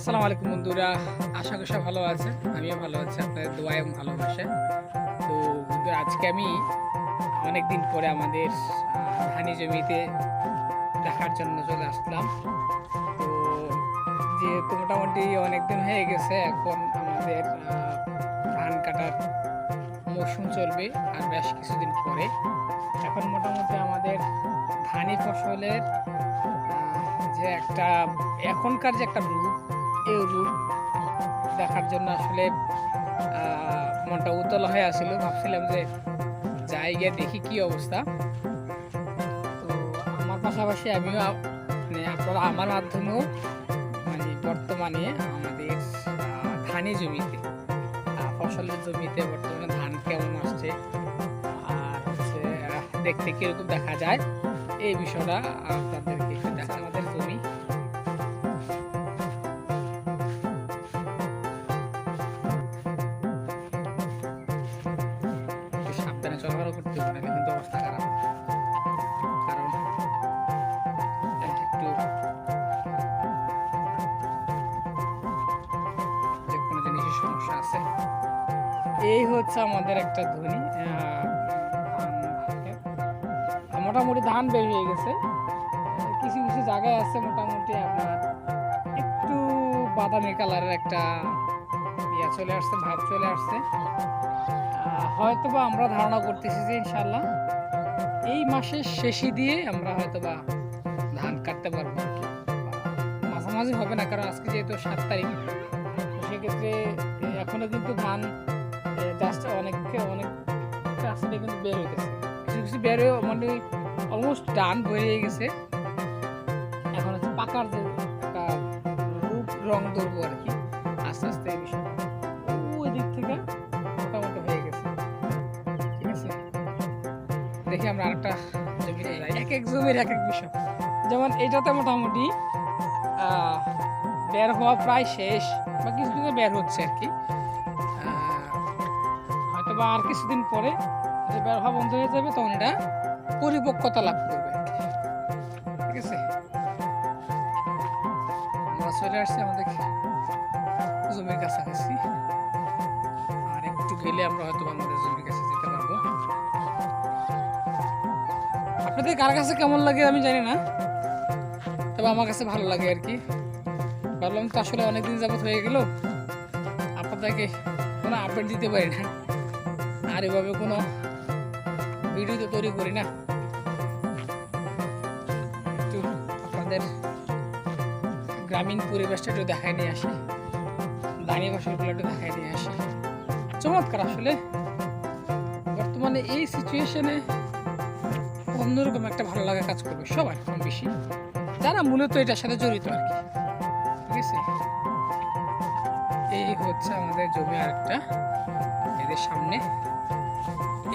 আসসালামু আলাইকুম বন্ধুরা। আশা করি সব ভালো আছে আমিও ভালো আছি, আপনাদের দোয়া এবং ভালোবাসা তো বন্ধুরা, আজকে আমি অনেক দিন পরে আমাদের ধানি জমিতে দেখার জন্য চলে আসলাম। তো যেহেতু মোটামুটি অনেক দিন হয়ে গেছে, এখন আমাদের ধান কাটার মৌসুম চলবে আর বেশ কিছুদিন পরে। এখন মোটামুটি আমাদের ধানি ফসলের যে একটা এখনকার যে একটা রূপ এই রূপ দেখার জন্য আসলে মনটা উতলা হয়ে আসছিল ভাবছিলাম যে যাই গিয়ে দেখি কি অবস্থা। তো আমার পাশাপাশি আমিও মানে আপনারা আমার মাধ্যমেও মানে বর্তমানে আমাদের ধানি জমিতে ফসলের জমিতে বর্তমানে ধান কেমন আসছে, আর হচ্ছে, দেখতে কীরকম দেখা যায়, এই বিষয়টা আপনাদেরকে একটু চলাফেরা করতে হবে নাহলে কিন্তু অবস্থা খারাপ। এই হচ্ছে আমাদের একটা ধ্বনি মোটামুটি ধান বের হয়ে গেছে। কিছু কিছু জায়গায় আছে মোটামুটি আপনার একটু বাদামি কালারের একটা ইয়া চলে আসছে, ভাব চলে আসছে। হয়তোবা আমরা ধারণা করতেছি যে ইনশাল্লাহ এই মাসের শেষে দিয়ে আমরা হয়তোবা ধান কাটতে পারব। মাঝামাঝি হবে না, কারণ আজকে যেহেতু সাত তারিখ সেক্ষেত্রে এখনও কিন্তু ধান জাস্ট অনেক অনেক আসলে কিন্তু বের হইতেছে। কিছু কিছু বের হয়ে মানে অলমোস্ট ডান বেরিয়ে গেছে। এখন হচ্ছে পাকার যে রং ধরবো আর কি। আস্তে আস্তে এই বিষয়টা দেখি আমরা আরেকটা জমিতে যাই। এক এক জমির এক এক বিষয়। যেমন এটাতে মোটামুটি বের হওয়া প্রায় শেষ বা কিছু কিছু বের হচ্ছে আর কি। হয়তো বা আর কিছুদিন পরে বের হওয়া বন্ধ হয়ে যাবে তখন এটা পরিপক্কতা লাভ করবে ঠিক আছে? আমরা চলে আসছি আমাদের জমির কাছাকাছি। আর একটু গেলে আমরা হয়তো আমাদের জমির আপনাদের কার কাছে কেমন লাগে আমি জানি না। তবে আমার কাছে ভালো লাগে আর কি। ভাবলাম তো আসলে অনেকদিন যাবত হয়ে গেল। আপনাদেরকে কোনো আপডেট দিতে পারি না। আর এভাবে কোনো ভিডিও তো তৈরি করি না। একটু আপনাদের গ্রামীণ পরিবেশটা একটু দেখায় নিয়ে আসি। দাঁড়িয়ে ফসলগুলো একটু দেখাই নিয়ে আসি। চমৎকার আসলে। বর্তমানে এই সিচুয়েশনে অন্যরকম একটা ভালো লাগা কাজ করবে, সবার কম বেশি। যারা মূলত এটার সাথে জড়িত আর কি, ঠিক আছে? এই হচ্ছে আমাদের জমি আর একটা এদের সামনে।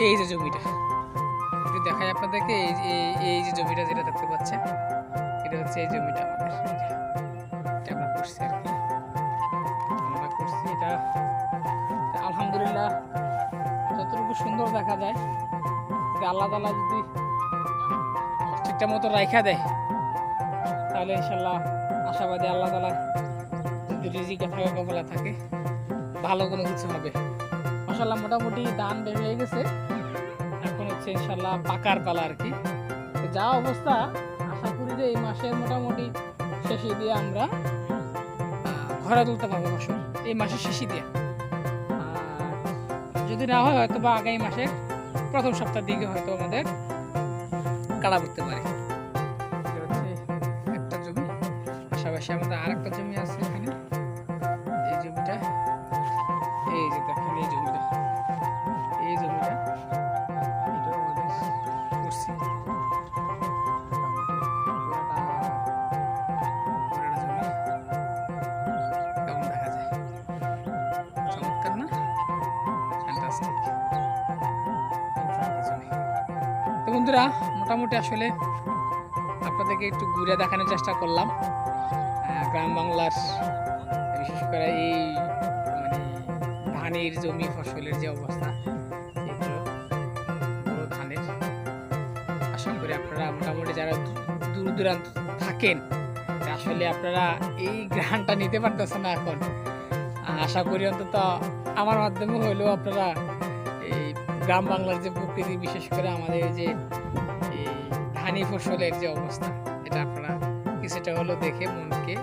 এই যে জমিটা, একটু দেখাই আপনাদেরকে, এই এই- যে জমিটা যেটা দেখতে পাচ্ছেন, এটা হচ্ছে এই জমিটা আমাদের করছি আর কি। আমরা করছি এটা। আলহামদুলিল্লাহ, যতটুকু সুন্দর দেখা যায় আল্লাহ তালা যদি ঠিকঠাক মতো রাইখা দেয়। তাহলে ইনশাল্লাহ আশাবাদী আল্লাহ তালা রিজিকে থাকে কপালে থাকে, ভালো কোনো কিছু হবে। মাসাল্লাহ মোটামুটি ধান বের হয়ে গেছে। এখন হচ্ছে ইনশাল্লাহ পাকার পালা আর কি। যা অবস্থা, আশা করি যে এই মাসের মোটামুটি শেষে দিয়ে আমরা ঘরে তুলতে পারব ফসল এই মাসের শেষে দিয়ে। যদি না হয় হয়তো বা আগামী মাসের প্রথম সপ্তাহের দিকে হয়তো আমাদের কাটা পড়তে পারে একটা জমি পাশাপাশি আমাদের আর একটা জমি আছে এখানে। বন্ধুরা, মোটামুটি আসলে আপনাদেরকে একটু ঘুরে দেখানোর চেষ্টা করলাম। গ্রাম বাংলার, বিশেষ করে এই মানে ধানের জমি, ফসলের যে অবস্থা ধানের। আশা করি আপনারা মোটামুটি যারা দূর দূরান্ত থাকেন, আসলে আপনারা এই গ্রহণটা নিতে পারতেছেন না এখন। আশা করি অন্তত আমার মাধ্যমে হলেও আপনারা গ্রাম বাংলার যে প্রকৃতি, বিশেষ করে আমাদের যে ধানি ফসলের যে অবস্থা, এটা আপনারা কিছুটা হলো দেখে মনকে